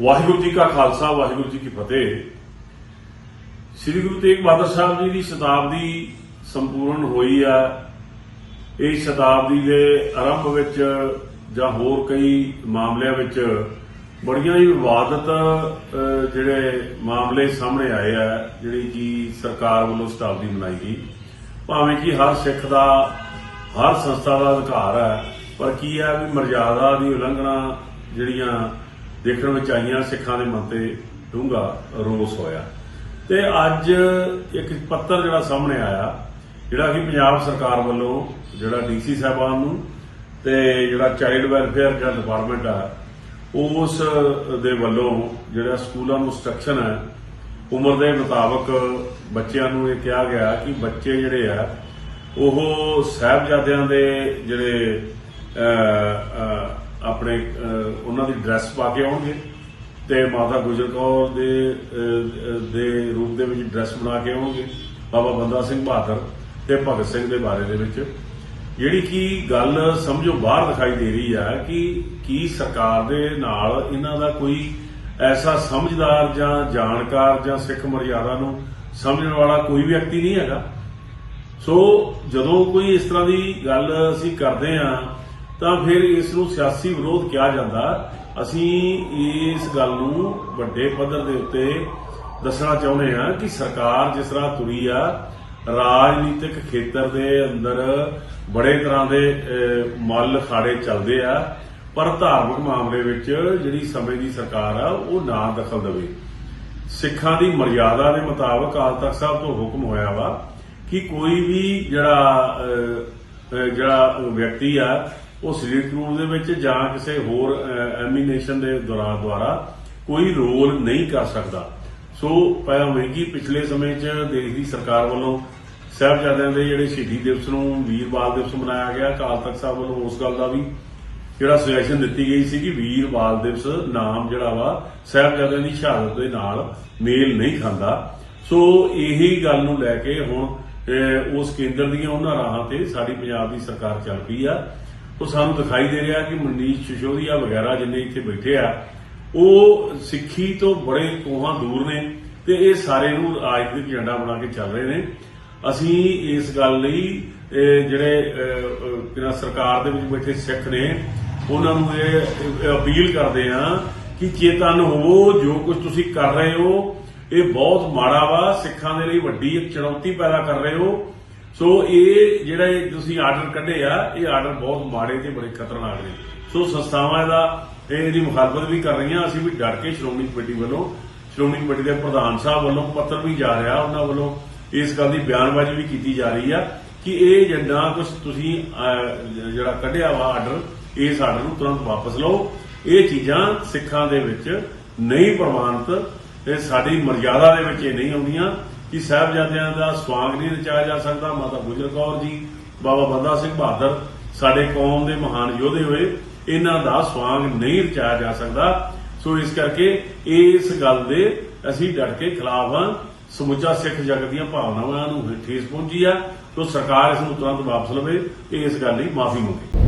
ਵਾਹਿਗੁਰੂ ਜੀ ਕਾ ਖਾਲਸਾ ਵਾਹਿਗੁਰੂ ਜੀ ਕੀ ਫਤਿਹ। ਸ੍ਰੀ ਗੁਰੂ ਤੇਗ ਬਹਾਦਰ ਸਾਹਿਬ ਜੀ ਦੀ ਸ਼ਤਾਬਦੀ ਸੰਪੂਰਨ ਹੋਈ ਆ। ਇਹ ਸ਼ਤਾਬਦੀ ਦੇ ਆਰੰਭ ਵਿੱਚ ਜਾਂ ਹੋਰ ਕਈ ਮਾਮਲਿਆਂ ਵਿੱਚ ਬੜੀਆਂ ਹੀ ਵਿਵਾਦਤ ਅਹ, ਜਿਹੜੇ ਮਾਮਲੇ ਸਾਹਮਣੇ ਆਏ ਆ ਜਿਹੜੀ ਕਿ ਸਰਕਾਰ ਵੱਲੋਂ ਸ਼ਤਾਬਦੀ ਮਨਾਈ ਗਈ। ਭਾਵੇਂ ਕਿ ਹਰ ਸਿੱਖ ਦਾ ਹਰ ਸੰਸਥਾ ਦਾ ਅਧਿਕਾਰ ਹੈ ਪਰ ਕੀ ਹੈ ਵੀ ਮਰਜ਼ਾਦਾ ਦੀ ਉਲੰਘਣਾ ਜਿਹੜੀਆਂ ਦੇਖਣ ਵਿੱਚ ਆਈਆਂ, ਸਿੱਖਾਂ ਦੇ ਮਨ ਤੇ ਡੂੰਘਾ ਰੋਸ ਹੋਇਆ। ਤੇ ਅੱਜ ਇੱਕ ਪੱਤਰ ਜਿਹੜਾ ਸਾਹਮਣੇ ਆਇਆ, ਜਿਹੜਾ ਕਿ ਪੰਜਾਬ ਸਰਕਾਰ ਵੱਲੋਂ ਜਿਹੜਾ ਡੀਸੀ ਸਾਹਿਬਾਨ ਨੂੰ ਤੇ ਜਿਹੜਾ ਚਾਈਲਡ ਵੈਲਫੇਅਰ ਦਾ ਡਿਪਾਰਟਮੈਂਟ ਆ, ਉਸ ਦੇ ਵੱਲੋਂ ਜਿਹੜਾ ਸਕੂਲਾਂ ਨੂੰ ਇੰਸਟਰਕਸ਼ਨ ਹੈ, ਉਮਰ ਦੇ ਮੁਤਾਬਕ ਬੱਚਿਆਂ ਨੂੰ ਇਹ ਕਿਹਾ ਗਿਆ ਕਿ ਬੱਚੇ ਜਿਹੜੇ ਆ, ਉਹ ਸਾਹਿਬਜ਼ਾਦਿਆਂ ਦੇ ਜਿਹੜੇ ਆਪਣੇ ਉਹਨਾਂ ਦੀ ਡਰੈਸ ਪਾ ਕੇ ਆਉਣਗੇ ਤੇ ਮਾਤਾ ਗੁਜਰ ਕੌਰ ਦੇ ਦੇ ਰੂਪ ਦੇ ਵਿੱਚ ਡਰੈਸ ਬਣਾ ਕੇ ਆਉਣਗੇ, ਬਾਬਾ ਬੰਦਾ ਸਿੰਘ ਬਹਾਦਰ ਤੇ ਭਗਤ ਸਿੰਘ ਦੇ ਬਾਰੇ ਦੇ ਵਿੱਚ। ਜਿਹੜੀ ਕਿ ਗੱਲ ਸਮਝੋ ਬਾਹਰ ਦਿਖਾਈ ਦੇ ਰਹੀ ਹੈ ਕਿ ਕੀ ਸਰਕਾਰ ਦੇ ਨਾਲ ਇਹਨਾਂ ਦਾ ਕੋਈ ਐਸਾ ਸਮਝਦਾਰ ਜਾਂ ਜਾਣਕਾਰ ਜਾਂ ਸਿੱਖ ਮਰਿਆਦਾ ਨੂੰ ਸਮਝਣ ਵਾਲਾ ਕੋਈ ਵਿਅਕਤੀ ਨਹੀਂ ਹੈਗਾ। ਸੋ ਜਦੋਂ ਕੋਈ ਇਸ ਤਰ੍ਹਾਂ ਦੀ ਗੱਲ ਅਸੀਂ ਕਰਦੇ ਹਾਂ ਤਾਂ ਫਿਰ ਇਸ ਨੂੰ ਸਿਆਸੀ ਵਿਰੋਧ ਕਿਹਾ ਜਾਂਦਾ। ਅਸੀਂ ਇਸ ਗੱਲ ਨੂੰ ਵੱਡੇ ਪੱਧਰ ਦੇ ਉੱਤੇ ਦੱਸਣਾ ਚਾਹੁੰਦੇ ਹਾਂ ਕਿ ਸਰਕਾਰ ਜਿਸ ਤਰ੍ਹਾਂ ਤੁਰੀ ਆ, ਰਾਜਨੀਤਿਕ ਖੇਤਰ ਦੇ ਅੰਦਰ ਬੜੇ ਤਰ੍ਹਾਂ ਦੇ ਮੱਲ ਖਾੜੇ ਚੱਲਦੇ ਆ, ਪਰ ਧਾਰਮਿਕ ਮਾਮਲੇ ਵਿੱਚ ਜਿਹੜੀ ਸਮੇਂ ਦੀ ਸਰਕਾਰ ਆ, ਉਹ ਨਾ ਦਖਲ ਦੇਵੇ। ਸਿੱਖਾਂ ਦੀ ਮਰਿਆਦਾ ਦੇ ਮੁਤਾਬਕ ਅਕਾਲ ਤਖਤ ਸਾਹਿਬ ਤੋਂ ਹੁਕਮ ਹੋਇਆ ਵਾ ਕਿ ਕੋਈ ਵੀ ਜਿਹੜਾ ਜਿਹੜਾ ਵਿਅਕਤੀ ਆ ਉਹ ਸਰੀਰਕ ਰੂਪ ਦੇ ਵਿੱਚ ਜਾਂ ਕਿਸੇ ਹੋਰ ਐਮੀਨੇਸ਼ਨ ਦੇ ਦੌਰਾਨ ਦੁਆਰਾ ਕੋਈ ਰੋਲ ਨਹੀਂ ਕਰ ਸਕਦਾ। ਸੋ ਭਾਵੇਂ ਕਿ ਪਿਛਲੇ ਸਮੇਂ 'ਚ ਦੇਸ਼ ਦੀ ਸਰਕਾਰ ਵੱਲੋਂ ਸਾਹਿਬਜ਼ਾਦਿਆਂ ਦੇ ਜਿਹੜੇ ਸ਼ਹੀਦੀ ਦਿਵਸ ਨੂੰ ਵੀਰ ਬਾਲ ਦਿਵਸ ਮਨਾਇਆ ਗਿਆ, ਅਕਾਲ ਤਖਤ ਸਾਹਿਬ ਵੱਲੋਂ ਉਸ ਗੱਲ ਦਾ ਵੀ ਜਿਹੜਾ ਸੁਜੈਸ਼ਨ ਦਿੱਤੀ ਗਈ ਸੀ ਕਿ ਵੀਰ ਬਾਲ ਦਿਵਸ ਨਾਮ ਜਿਹੜਾ ਵਾ ਸਾਹਿਬਜ਼ਾਦਿਆਂ ਦੀ ਸ਼ਹਾਦਤ ਦੇ ਨਾਲ ਮੇਲ ਨਹੀਂ ਖਾਂਦਾ। ਸੋ, ਇਹੀ ਗੱਲ ਨੂੰ ਲੈ ਕੇ ਹੁਣ ਉਸ ਕੇਂਦਰ ਦੀਆਂ ਉਹਨਾਂ ਰਾਹਾਂ ਤੇ ਸਾਡੀ ਪੰਜਾਬ ਦੀ ਸਰਕਾਰ ਚੱਲ ਪਈ ਆ। ਉਹ ਸਾਨੂੰ ਦਿਖਾਈ ਦੇ ਰਿਹਾ ਕਿ ਮਨੀਸ਼ ਸਿਸੋਦੀਆ ਵਗੈਰਾ ਜਿੰਨੇ ਇੱਥੇ ਬੈਠੇ ਆ ਉਹ ਸਿੱਖੀ ਤੋਂ ਬੜੇ ਕੋਹਾਂ ਦੂਰ ਨੇ ਤੇ ਇਹ ਸਾਰੇ ਨੂੰ ਰਾਜਨੀਤਿਕ ਏਜੰਡਾ ਬਣਾ ਕੇ ਚੱਲ ਰਹੇ ਨੇ। ਅਸੀਂ ਇਸ ਗੱਲ ਲਈ ਜਿਹੜੇ ਅਹ, ਸਰਕਾਰ ਦੇ ਵਿੱਚ ਬੈਠੇ ਸਿੱਖ ਨੇ ਉਹਨਾਂ ਨੂੰ ਇਹ ਇਹ ਅਪੀਲ ਕਰਦੇ ਆ ਕਿ ਚੇਤਨ ਹੋਵੋ ਜੋ ਕੁਝ ਤੁਸੀਂ ਕਰ ਰਹੇ ਹੋ ਇਹ ਬਹੁਤ ਮਾੜਾ ਵਾ ਸਿੱਖਾਂ ਦੇ ਲਈ ਵੱਡੀ ਇੱਕ ਚੁਣੌਤੀ ਪੈਦਾ ਕਰ ਰਹੇ ਹੋ। ਸੋ ਇਹ ਜਿਹੜੇ ਤੁਸੀਂ ਆਰਡਰ ਕੱਢੇ ਆ, ਇਹ ਆਰਡਰ ਬਹੁਤ ਮਾੜੇ ਤੇ ਬੜੇ ਖਤਰਨਾਕ ਨੇ। ਸੋ ਸੰਸਥਾਵਾਂ ਦਾ ਇਹ ਇਹਦੀ ਮੁਖਾਲਫਤ ਵੀ ਕਰ ਰਹੀਆਂ। ਅਸੀਂ ਵੀ ਡਟ ਕੇ ਸ਼੍ਰੋਮਣੀ ਕਮੇਟੀ ਵੱਲੋਂ, ਸ਼੍ਰੋਮਣੀ ਕਮੇਟੀ ਦੇ ਪ੍ਰਧਾਨ ਸਾਹਿਬ ਵੱਲੋਂ ਪੱਤਰ ਵੀ ਜਾ ਰਿਹਾ, ਉਹਨਾਂ ਵੱਲੋਂ ਇਸ ਗੱਲ ਦੀ ਬਿਆਨਬਾਜ਼ੀ ਵੀ ਕੀਤੀ ਜਾ ਰਹੀ ਆ ਕਿ ਇਹ ਜਿਹੜਾ ਕੁਝ ਤੁਸੀਂ ਜਿਹੜਾ ਕੱਢਿਆ ਵਾ ਆਰਡਰ ਇਸ ਆਰਡਰ ਨੂੰ ਤੁਰੰਤ ਵਾਪਸ ਲਓ। ਇਹ ਚੀਜ਼ਾਂ ਸਿੱਖਾਂ ਦੇ ਵਿੱਚ ਨਹੀਂ ਪ੍ਰਵਾਨਿਤ ਇਹ ਸਾਡੀ ਮਰਜ਼ਾਦਾ ਦੇ ਵਿੱਚ ਇਹ ਨਹੀਂ ਆਉਂਦੀਆਂ। ਕਿ ਸਾਹਿਬਜ਼ਾਦਿਆਂ ਦਾ ਸਵਾਂਗ ਨਹੀਂ ਰਚਾਇਆ ਜਾ ਸਕਦਾ। ਮਾਤਾ ਗੁਜਰ ਕੌਰ ਜੀ, ਬਾਬਾ ਬੰਦਾ ਸਿੰਘ ਬਹਾਦਰ, ਸਾਡੇ ਕੌਮ ਦੇ ਮਹਾਨ ਯੋਧੇ ਹੋਏ, ਇਹਨਾਂ ਦਾ ਸਵਾਂਗ ਨਹੀਂ ਰਚਾਇਆ ਜਾ ਸਕਦਾ। ਸੋ ਇਸ ਕਰਕੇ ਇਸ ਗੱਲ ਦੇ ਅਸੀਂ ਡਟ ਕੇ ਖਿਲਾਫ ਹਾਂ। ਸਮੁੱਚਾ ਸਿੱਖ ਜਗਤ ਦੀਆਂ ਭਾਵਨਾਵਾਂ ਨੂੰ ਠੇਸ ਪਹੁੰਚੀ ਆ। ਤੋ ਸਰਕਾਰ ਇਸ ਨੂੰ ਤੁਰੰਤ ਵਾਪਸ ਲਵੇ। ਤੇ ਇਸ ਗੱਲ ਲਈ ਮਾਫੀ ਮੰਗੇ।